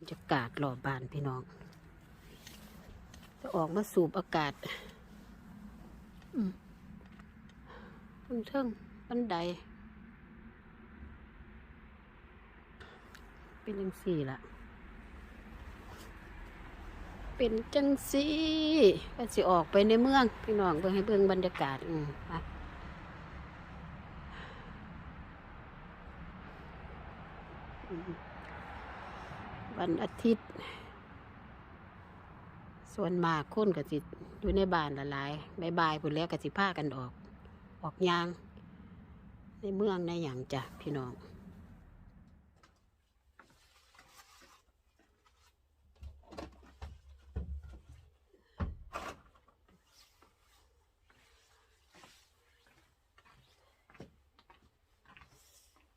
บรรยากาศรอบบานพี่น้อง จะออกมาสูบอากาศอืมบนเทิงบันได เป็นจังสี่ละเป็นจังสี่ก็สิออกไปในเมือง พี่น้องเบิ่งให้เบิ่งบรรยากาศ อืมไปอืม วันอาทิตย์ ส่วนมากคนก็สิตอยู่ในบ้านละลายบายบายพุ่นแล้วก็สิพากันออก ออกยาง ในเมืองในอย่างจ้ะพี่น้อง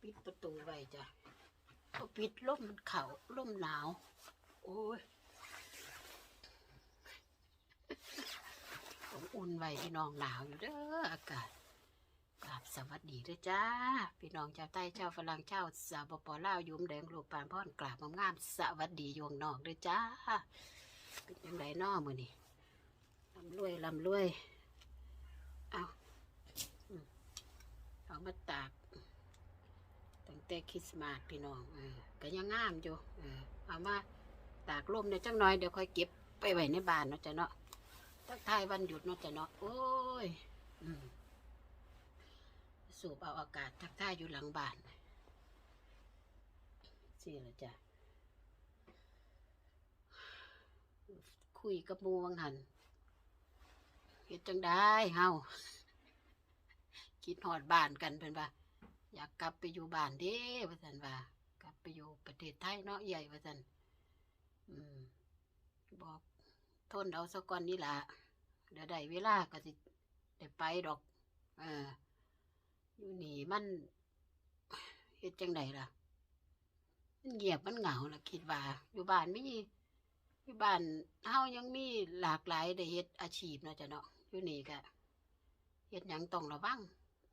ปิดประตูไว้จ้ะ พอปิดล่มมันเข่าล่มหนาว โอ้ยต้องอุ่นไว้พี่น้องหนาวอยู่เด้ออากาศกราบสวัสดีเด้อจ้า พี่น้องชาวใต้ชาวฝรั่งชาวสาวปปลาวยุมแดงลูกปานพ่อนกราบงามสวัสดีโยงนอกเด้อจ้า เป็นยังไงนอมือนี่ลำรวยลำรวย เอาเอามาตาก แต่คริสต์มาสพี่น้องเออก็ยังงามอยู่เออเอามาตากลมเนี่ยวจังน้อยเดี๋ยวค่อยเก็บไปไว้ในบ้านเนาะจ้ะเนาะทักทายวันหยุดเนาะจ้ะเนาะโอ้ยอสูบเอาอากาศทักทายอยู่หลังบ้านสิละจ้ะคุยกับมูวังหันเฮ็ดจังได้เฮาคิดหอดบ้านกันเป็นว่า อยากกลับไปอยู่บ้านเด้ว่าสันว่า กลับไปอยู่ประเทศไทยเนาะใหญ่ว่าสันอืม บอกทนเอาสักก่อนนี่ละเดี๋ยวได้เวลาก็สิได้ไปดอก เอออยู่นี่มันเฮ็ดจังไดล่ะ มันเงียบมันเหงาล่ะ คิดว่า อยู่บ้านไมีอยู่บ้านเฮายังมีหลากหลายได้เฮ็ดอาชีพเนาะจ้ะเนาะอยู่นี่ก็เฮ็ดหยังต้องระวัง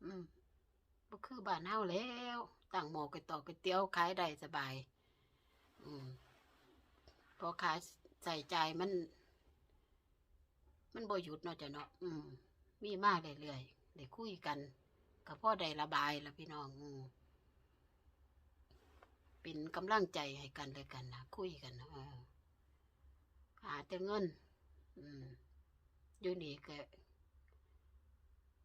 อืม บ่คือบ้านเฮาแล้วตั้งหม้อก๋วยตอกก๋วยเตี๋ยวขายได้สบาย อืมพอขายใส่ใจมัน มันบ่หยุดเนาะจ้ะเนาะอืม มีมากเรื่อยๆได้คุยกันก็พ่อได้ระบายละพี่น้อง อืมเป็นกำลังใจให้กันเลยกันนะคุยกันนะเออหาแต่เงิน อืมอยู่นี่ก็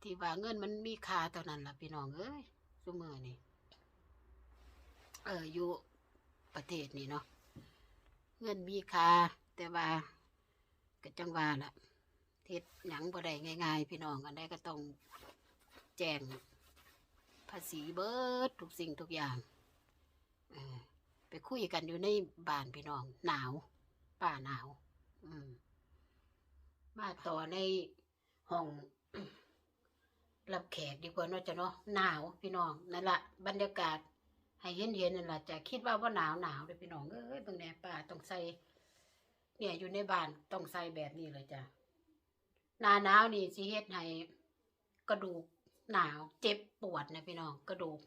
ที่ว่าเงินมันมีค่าเท่านั้นล่ะพี่น้องเอ้ยซุมือนี่เอออยู่ประเทศนี่เนาะเงินมีค่าแต่ว่าก็จังว่าล่ะเทศหยังบ่ได้ง่าย ๆ พี่น้องอันใดก็ต้องแจ้งภาษีเบิดทุกสิ่งทุกอย่างอไปคุยกันอยู่ในบ้านพี่น้อง หนาว ป่าหนาว อืมมาต่อในห้อง รับแขกดีกว่าเนาะจ้ะเนาะหนาวพี่น้องนั่นละบรรยากาศ ให้เห็นเห็นนั่นละจะคิดว่าว่าหนาวหนาวเลยพี่น้องเอ้ยบางแหนป่าต้องใส่เนี่ยอยู่ในบ้านต้องใส่แบบนี้เลยจ้ะหนาหนาวนี่สิเฮ็ดให้กระดูกหนาว เจ็บปวดนะพี่น้องกระดูก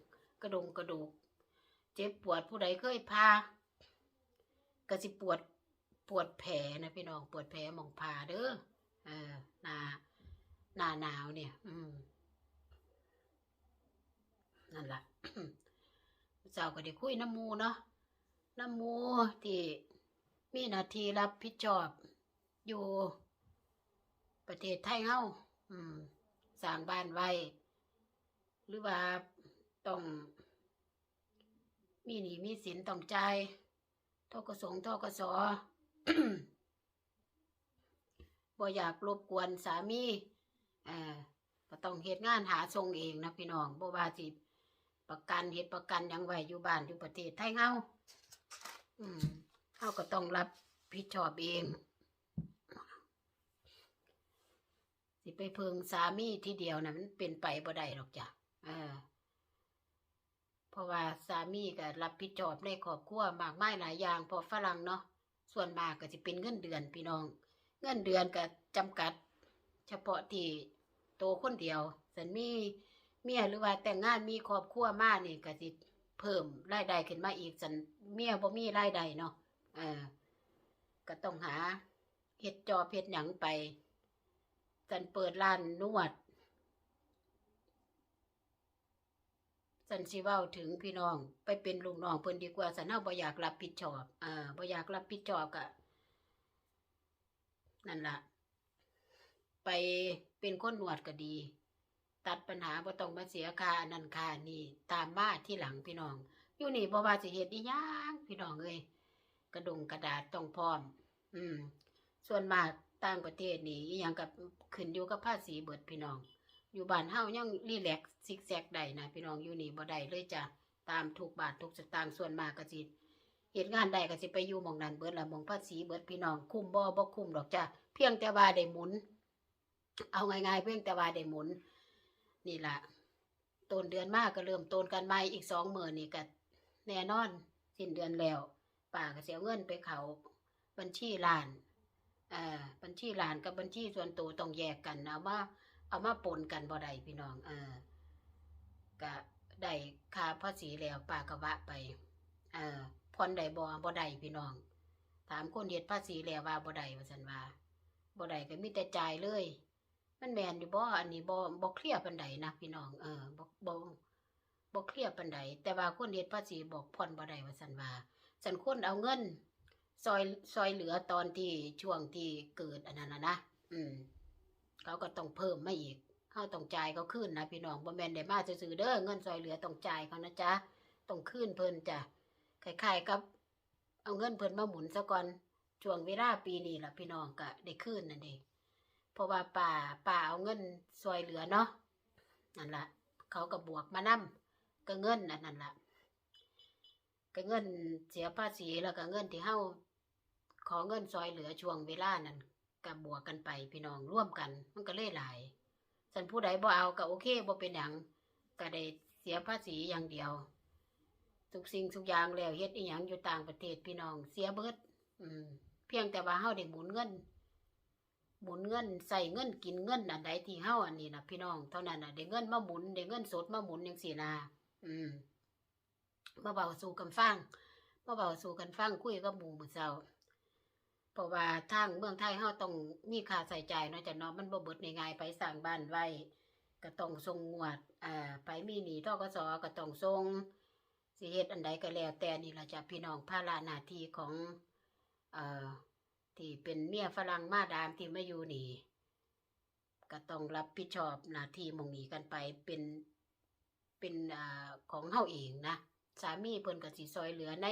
กระดงกระดูก เจ็บปวดผู้ใดเคยพาก็สิปวดปวดแผลนะพี่น้องปวดแผลมองผ่าเด้อเออหนาหนาหนาวเนี่ย อืม นั่นแหละเจ้าก็ได้คุยน้ำมูเนาะน้ำมูที่มีหน้าที่รับผิดชอบ อยู่ประเทศไทยเฮาอืมสร้างบ้านไว้ หรือว่าต้อง มีหนี้มีสินต้องจ่ายทกสงทกสบ่อยากรบกวนสามีเอ่อก็ต้องเฮ็ดงานหาทรงเองนะพี่น้องบ่ว่าสิ ประกันเฮ็ดประกันยังไหวอยู่บ้านอยู่ประเทศไทยเฮาอืมเฮาก็ต้องรับผิดชอบเอง สิไปเพิงสามีทีเดียวนะมันเป็นไปบ่ได้หรอกจ้ะเออเพราะว่าสามีก็รับผิดชอบในครอบครัวมากมายหลายอย่างพอฝรั่งเนาะส่วนมากก็สิเป็นเงินเดือนพี่น้อง เงินเดือนก็จำกัด เฉพาะที่โตคนเดียวสันมี เมียหรือว่าแต่งงานมีครอบครัวมากนี่ก็สิเพิ่มรายได้ขึ้นมาอีกสันเมียบ่มีรายได้เนาะเออก็ต้องหาเฮ็ดจอเฮ็ดหยังไปสันเปิดร้านนวดสันสิเว้าถึงพี่น้อง ไปเป็นลูกน้องเพิ่นดีกว่าสันเฮาบ่อยากรับผิดชอบอ่าบ่อยากรับผิดชอบก็นั่นล่ะ ไปเป็นคนนวดก็ดี ตัดปัญหาบ่ต้องมาเสียค่านันค่านี่ตามมาที่หลังพี่น้อง อยู่นี่บ่ว่าสิเฮ็ดอีหยังพี่น้องเอ้ยกระดงกระดาษต้องพร้อม อืม ส่วนมากต่างประเทศนี่อีหยังกับขึ้นอยู่กับภาษีเบิดพี่น้อง อยู่บ้านเฮายังรีแลกซิกแซกได้นะพี่น้องอยู่นี่บ่ได้เลยจ้ะตามทุกบาททุกสตางค์ส่วนมากก็สิเฮ็ดงานได้ก็สิไปอยู่มองนั้นเบิดละมองภาษีเบิดพี่น้องคุ้มบ่บ่คุ้มดอกจ้ะเพียงแต่ว่าได้หมุน เอาง่ายๆเพียงแต่ว่าได้หมุน นี่ละต้นเดือนมากก็เริ่มต้นกันใหม่อีกสองหมื้อนี่ก็แน่นอนสิ้นเดือนแล้วป้าก็สิเอาเงินไปเขาบัญชีร้านเอ่อบัญชีร้านกับบัญชีส่วนตัวต้องแยกกันนะว่าเอามาปนกันบ่ได้พี่น้องเออก็ได้ค่าภาษีแล้วป้าก็วะไปเออผ่อนได้บ่บ่ได้พี่น้อง ถามคนเฮ็ดภาษีแล้วว่าบ่ได้ว่าซั่นว่าบ่ได้ก็มีแต่จ่ายเลย มันแมนอยู่บ่อันนี้บ่บ่เคลียร์ปานใดนะพี่น้องเออบ่บ่บ่เคลียร์ปานใดแต่ว่าคนเฮ็ดภาษีบอกผ่อนบ่ได้ว่าซั่นว่าฉันคนเอาเงิน ซอยซอยเหลือตอนที่ช่วงที่เกิดอันนั้นนะนะอืม เขาก็ต้องเพิ่มมาอีกเขาต้องจ่ายเขาขึ้นนะพี่น้องบ่แมนได้มาซื่อเด้อเงินซอยเหลือต้องจ่ายเขานะจ๊ะต้องขึ้นเพิ่นจ้ะคล้ายๆกับ เอาเงินเพิ่นมาหมุนซะก่อนช่วงเวลาปีนี้ล่ะพี่น้องก็ได้ขึ้นนั่นเอง เพราะว่าป่าป่าเอาเงินซอยเหลือเนาะนั่นล่ะเขาก็บวกมานํก็เงินอันนั้นล่ะก็เงินเสียภาษีแล้วก็เงินที่เฮาขอเงินซอยเหลือช่วงเวลานั้นกับบวกกันไปพี่น้องร่วมกัน มันก็เลยหลายสันผู้ใดบ่เอาก็โอเคบ่เป็นหยังก็ได้เสียภาษีอย่างเดียวทุกสิ่งทุกอย่างแล้วเฮ็ดอีหยังอยู่ต่างประเทศพี่น้องเสียเบิด อืม เพียงแต่ว่าเฮาได้หมุนเงิน หมุนเงินใส่เงินกินเงินอันใดที่เฮาอันนี้นะพี่น้องเท่านั้นนะได้เงินมาหมุนได้เงินสดมาหมุนจังซี่นะอืมมาเบาสู่กันฟังมาเบาสู่กันฟังคุยกับหมู่มื้อเช้าเพราะว่าทางเมืองไทยเฮาต้องมีค่าใส่ใจเนาะจ้ะเนาะมันบ่เบิดง่ายๆไปสร้างบ้านไว้ก็ต้องส่งงวดอ่าไปมีหนี้ทกสก็ต้องส่งสิเฮ็ดอันใดก็แล้วแต่นี่ล่ะจ้ะพี่น้องภาระหน้าที่ของเอ่อ ที่เป็นเมียฝรั่งมาดามที่มาอยู่นี่ก็ต้องรับผิดชอบหน้าที่มงนี้กันไปเป็นเป็นอของเฮาเองนะสามีเพิ่นก็สิซอยเหลือใน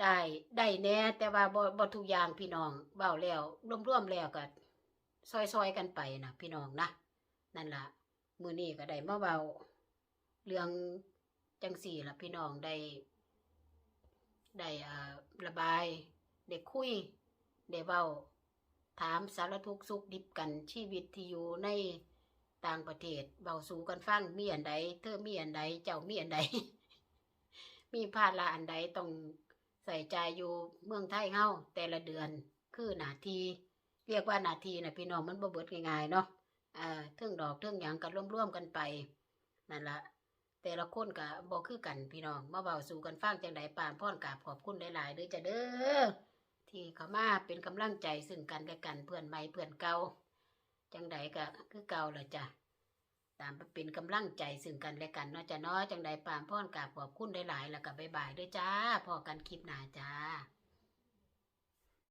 ได้ได้แน่แต่ว่าบ่บ่ทุกอย่างพี่น้องเว้าแล้วรวมๆแล้วก็ซอยๆกันไปนะพี่น้องนะนั่นล่ะมื้อนี้ก็ได้มาเว้าเรื่องจังสี่ล่ะพี่น้องได้ได้อ่าระบาย ได้คุยได้เว้าถามสารทุกสุขดิบกันชีวิตที่อยู่ในต่างประเทศเบาสู่กันฟังมีอันใดเธอมีอันใดเจ้ามีอันใด มีภาระอันใดต้องใส่ใจอยู่เมืองไทยเฮาแต่ละเดือนคือนาทีเรียกว่านาทีนะพี่น้องมันบ่เบิดง่ายๆเนาะอ่าเทิงดอกเทิงหยังกันร่วมๆกันไปนั่นละแต่ละคนก็บ่คือกันพี่น้องมาเบาสู่กันฟังจังไดปานพ่อนกาบขอบคุณหลายๆเด้อจ้ะเด้อ ที่เขามาเป็นกำลังใจซึ่งกันและกันเพื่อนใหม่เพื่อนเก่าจังใดก็คือเก่าละจ้ะตามไปเป็นกำลังใจซึ่งกันและกันเนาะจ้ะเนาะจังใดปามพ่อนกาบขอบคุณได้หลายแล้วก็บ๊ายบายด้วยจ้าพอกันคลิปหน้าจ้า